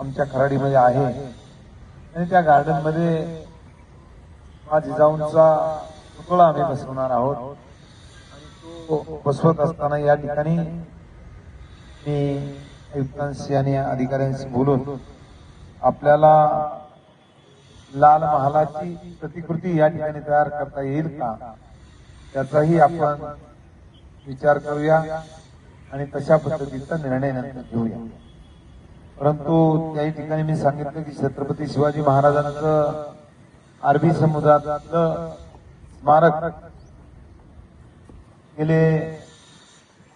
आमच्या खराडीमध्ये आहे. आणि त्या गार्डनमध्ये हा जिजाऊंचा पुतळा आम्ही बसवणार आहोत. तो बसवत असताना या ठिकाणी मी आयुक्तांशी आणि अधिकाऱ्यांशी बोलून आपल्याला लाल महालाची प्रतिकृती या ठिकाणी तयार करता येईल का? त्याचाही आपण विचार करूया आणि तशा पद्धतीचा निर्णय नंतर घेऊया. परंतु त्याही ठिकाणी मी सांगितलं की छत्रपती शिवाजी महाराजांचं अरबी समुद्रातलं स्मारक गेले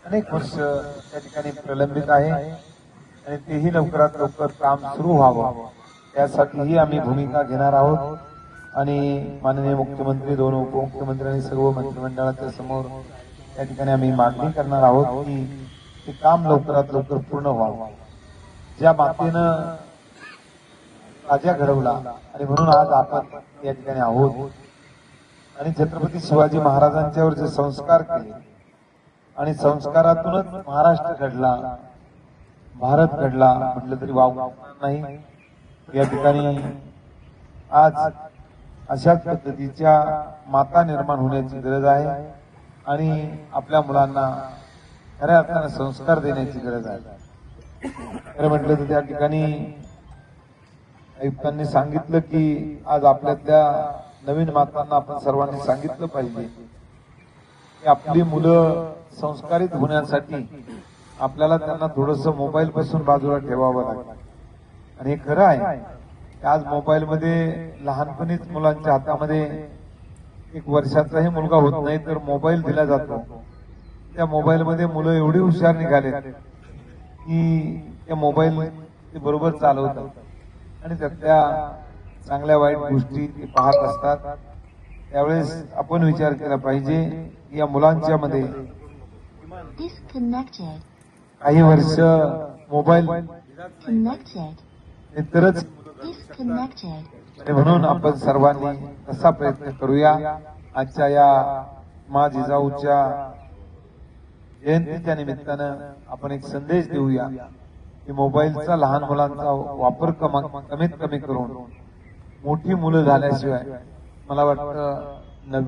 अनेक वर्ष त्या ठिकाणी प्रलंबित आहे आणि तेही लवकरात लवकर काम सुरू व्हावं. त्यासाठीही आम्ही भूमिका घेणार आहोत आणि माननीय मुख्यमंत्री दोन उपमुख्यमंत्री आणि सर्व मंत्रिमंडळाच्या समोर त्या ठिकाणी आम्ही मागणी करणार आहोत की ते काम लवकरात लवकर पूर्ण व्हावं. ज्या मातेनं राजा घडवला आणि म्हणून आज आपण या ठिकाणी आहोत. आणि छत्रपती शिवाजी महाराजांच्यावर जे संस्कार केले आणि संस्कारातूनच महाराष्ट्र घडला भारत घडला म्हटलं तरी वाव नाही. या ठिकाणी आज अशाच पद्धतीच्या माता निर्माण होण्याची गरज आहे आणि आपल्या मुलांना खऱ्या अर्थानं संस्कार देण्याची गरज आहे. खरं म्हटलं तर त्या ठिकाणी आयुक्तांनी सांगितलं की आज आपल्यातल्या नवीन मातांना आपण सर्वांनी सांगितलं पाहिजे. की आपली मुलं संस्कारित होण्यासाठी आपल्याला त्यांना थोडस मोबाईल पासून बाजूला ठेवावं लागतं आणि हे खरं आहे की आज मोबाईल मध्ये लहानपणीच मुलांच्या हातामध्ये एक वर्षाचाही मुलगा होत नाही तर मोबाईल दिला जातो. त्या मोबाईलमध्ये मुलं एवढी हुशार निघालेत की त्या मोबाईल ते बरोबर चालवतात आणि त्यातल्या चांगल्या वाईट गोष्टी ते पाहत असतात त्यावेळेस आपण विचार केला पाहिजे या मुलांच्या मध्ये. काही वर्ष मोबाईल तरच. आणि म्हणून आपण सर्वांनी तसा प्रयत्न करूया आजच्या या मा जिजाऊच्या जयंतीच्या निमित्तानं आपण एक संदेश देऊया की मोबाईलचा लहान मुलांचा वापर कमा- कमीत कमी करून मोठी मुलं झाल्याशिवाय मला वाटतं